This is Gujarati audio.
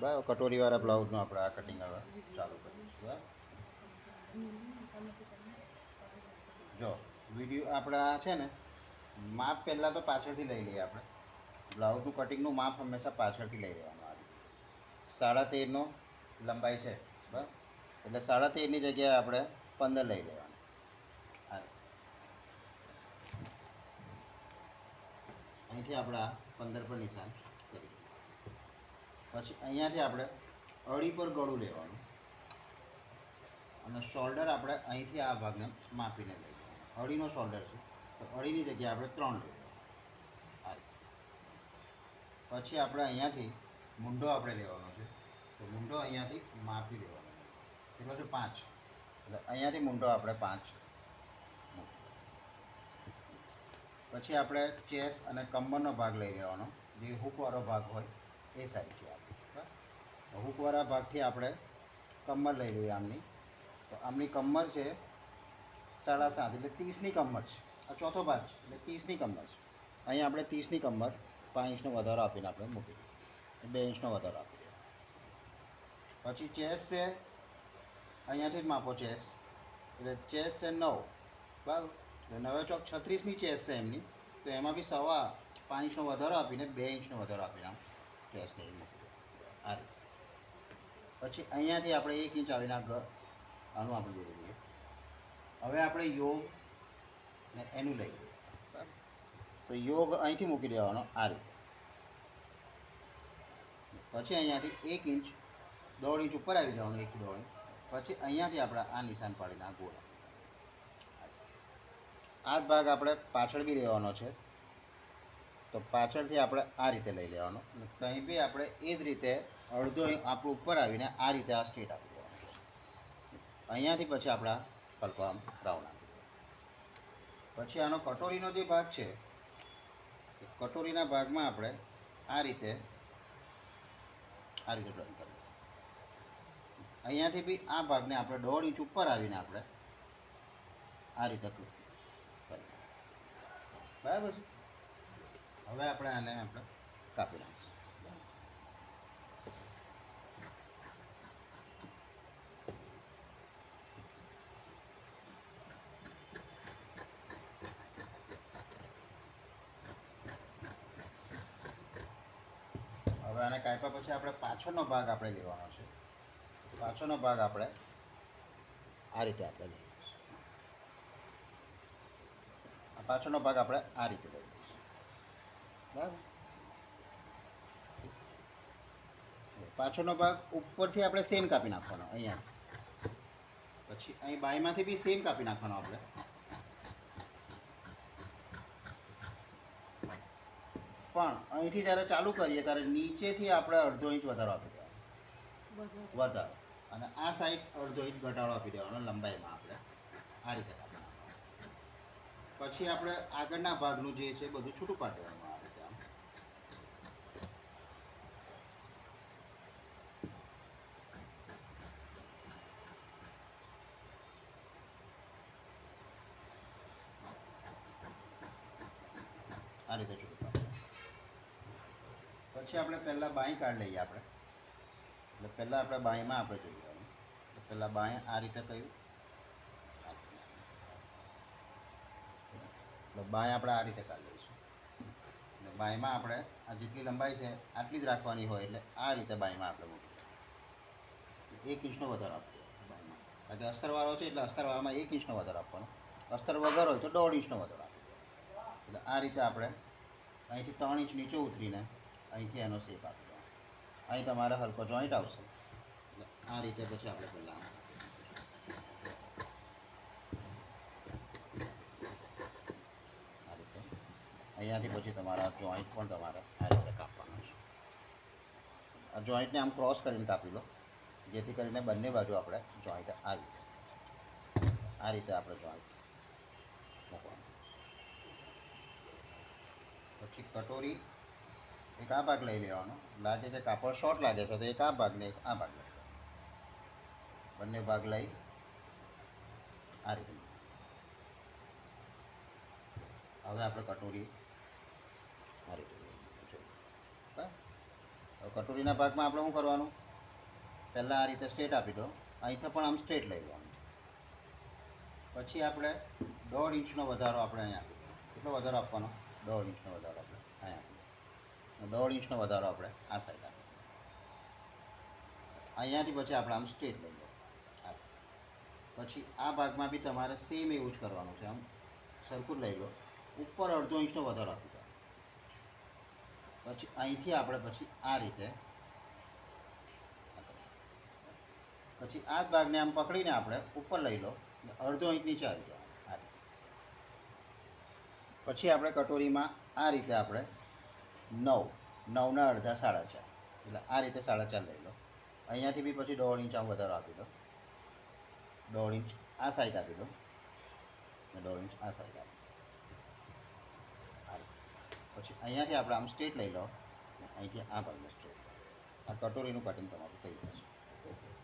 બરાબર. કટોરીવાળા બ્લાઉઝનું આપણે આ કટિંગ ચાલુ કરીશું જો વીડિયો આપણા છે ને, માપ પહેલાં તો પાછળથી લઈ લઈએ આપણે. બ્લાઉઝનું કટિંગનું માપ હંમેશા પાછળથી લઈ લેવાનું આવે સાડા તેરનો લંબાઈ છે, બરાબર? એટલે સાડા તેરની જગ્યાએ આપણે પંદર લઈ લેવાનું. આ અહીંથી આપણે આ પંદર પર નિશાન. પછી અહીંયાથી આપણે અડી પર ગળું લેવાનું. અને શોલ્ડર આપણે અહીંથી આ ભાગને માપીને લઈ અડીનો શોલ્ડર છે. તો અડીની જગ્યાએ આપણે ત્રણ લઈ લેવાનું આ પછી આપણે અહીંયાથી મુંડો આપણે લેવાનો છે. તો મુંડો અહીંયાથી માપી લેવાનો કેટલો છે? પાંચ. એટલે અહીંયાથી મુંડો આપણે પાંચ પછી આપણે ચેસ અને કમરનો ભાગ લઈ લેવાનો. જે હુકવાળો ભાગ હોય એ સાઈડ બરાબર હૂકવાળા ભાગથી આપણે કમર લઈ લઈએ આમની. તો આમની કમર છે સાડા સાત, એટલે ત્રીસની કમર છે. આ ચોથો ભાગ છે, એટલે ત્રીસની કમર છે. અહીં આપણે ત્રીસની કમર પાંચ ઇંચનો વધારો આપીને આપણે મૂકી દઈએ. બે ઇંચનો વધારો આપી દઈએ. પછી ચેસ છે, અહીંયાથી જ માપો ચેસ. એટલે ચેસ છે નવ, બરાબર? એટલે નવે ચોક છત્રીસની ચેસ છે એમની. તો એમાં બી સવા પાંચ ઇંચનો વધારો આપીને બે ઇંચનો વધારો આપીને આમ ચેસ લઈ મૂકી દઈએ. આ રીતે. પછી અહીંયાથી આપણે એક ઇંચ આવીને આગળ આનું આપણે જોઈ લઈએ. હવે આપણે યોગ ને એનું લઈ લઈએ. તો યોગ અહીંથી મૂકી દેવાનો આ રીતે. પછી અહીંયાથી એક ઇંચ, દોઢ ઇંચ ઉપર આવી જવાનું, એક દોઢ ઇંચ. પછી અહીંયાથી આપણે આ નિશાન પાડીને આ ગોળ. આ ભાગ આપણે પાછળ બી રહેવાનો છે. તો પાછળથી આપણે આ રીતે લઈ લેવાનો. કંઈ બી આપણે એ જ રીતે અડધો આપણું ઉપર આવીને આ રીતે આ સ્ટ્રેટ આપી દેવાનું. અહીંયાથી પછી આપણા પલકો આમ રાઉન્ડ આપી પછી આનો કટોરીનો જે ભાગ છે કટોરીના ભાગમાં આપણે આ રીતે આ રીતે ડ્રોઈંગ કરવું અહીંયાથી બી આ ભાગને આપણે દોઢ ઇંચ ઉપર આવીને આપણે આ રીતે કરીએ બરાબર છે? હવે આપણે આને આપણે કાપી નાખીશું. હવે આને કાપ્યા પછી આપણે પાછળનો ભાગ આપણે લેવાનો છે. પાછળનો ભાગ આપણે આ રીતે આપણે લઈ લઈશું. આ પાછળનો ભાગ આપણે આ રીતે લઈ લઈશું. બરાબર પાછળનો ભાગ ઉપરથી આપણે સેમ કાપી નાખવાનો અહીંયા. પછી અહીં બાયમાંથી બી સેમ કાપી નાખવાનો આપણે. પણ અહીંથી જ્યારે ચાલુ કરીએ ત્યારે નીચેથી આપણે અડધો ઇંચ વધારો આપી દેવાનો. વધારો. અને આ સાઈડ અડધો ઇંચ ઘટાડો આપી દેવાનો લંબાઈમાં આપણે. આ રીતે કાપી નાખવાનું. પછી આપણે આગળના ભાગનું જે છે બધું છૂટું પાડી દેવાનું. આ રીતે આમ આ રીતે છૂટું પછી આપણે પહેલાં બાંય કાઢી લઈએ આપણે. એટલે પહેલાં આપણે બાંયમાં આપણે જોઈ લેવાનું. તો પહેલાં બાંય આ રીતે કહ્યું એટલે બાંય આપણે આ રીતે કાઢી લઈશું. એટલે બાંયમાં આપણે આ જેટલી લંબાઈ છે, આટલી જ રાખવાની હોય એટલે આ રીતે બાંયમાં આપણે મૂકી એટલે એક ઇંચનો વધારો આપવો બાંયમાં. કારણ કે અસ્તરવાળો છે એટલે અસ્તરવાળામાં એક ઇંચનો વધારો આપવાનો. અસ્તર વગર હોય તો દોઢ ઇંચનો વધારો આપવો એટલે આ રીતે આપણે અહીંથી ત્રણ ઇંચ નીચે ઉતરીને અહીંથી એનો શેપ આપી દો અહીં તમારે હલકો જોઈન્ટ આવશે. આ રીતે પછી આપણે પહેલાં અહીંયાથી પછી તમારા જોઈન્ટ પણ તમારે આ રીતે કાપવાના છે. આ જોઈન્ટને આમ ક્રોસ કરીને કાપી લો, જેથી કરીને બંને બાજુ આપણે જોઈન્ટ આ રીતે આ રીતે આપણે જોઈન્ટ મૂકવાનું. પછી કટોરી એક આ ભાગ લઈ લેવાનો. લાગે કે કાપડ શોર્ટ લાગે છે, તો એક આ ભાગને એક આ ભાગ લઈ બંને ભાગ લઈ આ રીતે. હવે આપણે કટોરી આ રીતે? કટોરીના ભાગમાં આપણે શું કરવાનું? પહેલાં આ રીતે સ્ટ્રેટ આપી દો. અહીંથી પણ આમ સ્ટ્રેટ લઈ લેવાનું. પછી આપણે દોઢ ઇંચનો વધારો આપણે અહીંયા આપી દો કેટલો વધારો આપવાનો? દોઢ ઇંચનો વધારો આપણે. અહીંયા દોઢ ઇંચનો વધારો આપણે આ સાઈડ આપી અહીંયાથી પછી આપણે આમ સ્ટ્રેટ લઈ લો પછી આ ભાગમાં બી તમારે સેમ એવું જ કરવાનું છે. આમ સરખું લઈ લો. ઉપર અડધો ઇંચનો વધારો આપી દો. પછી અહીંથી આપણે પછી આ રીતે પછી આ જ ભાગને આમ પકડીને આપણે ઉપર લઈ લો. અડધો ઇંચ નીચે આવી રીતે પછી આપણે કટોરીમાં આ રીતે આપણે નવ, નવના અડધા સાડા ચાર. એટલે આ રીતે સાડા ચાર લઈ લો. અહીંયાથી બી પછી દોઢ ઇંચ આમ વધારો આપી દો. દોઢ ઇંચ આ સાઈડ આપી દો. અને દોઢ ઇંચ આ સાઈડ આપી દો. પછી અહીંયાથી આપણે આમ સ્ટ્રેટ લઈ લો. અહીંથી આ ભાગને સ્ટ્રેટ આ કટોરીનું કટિંગ તમારું થઈ જશે.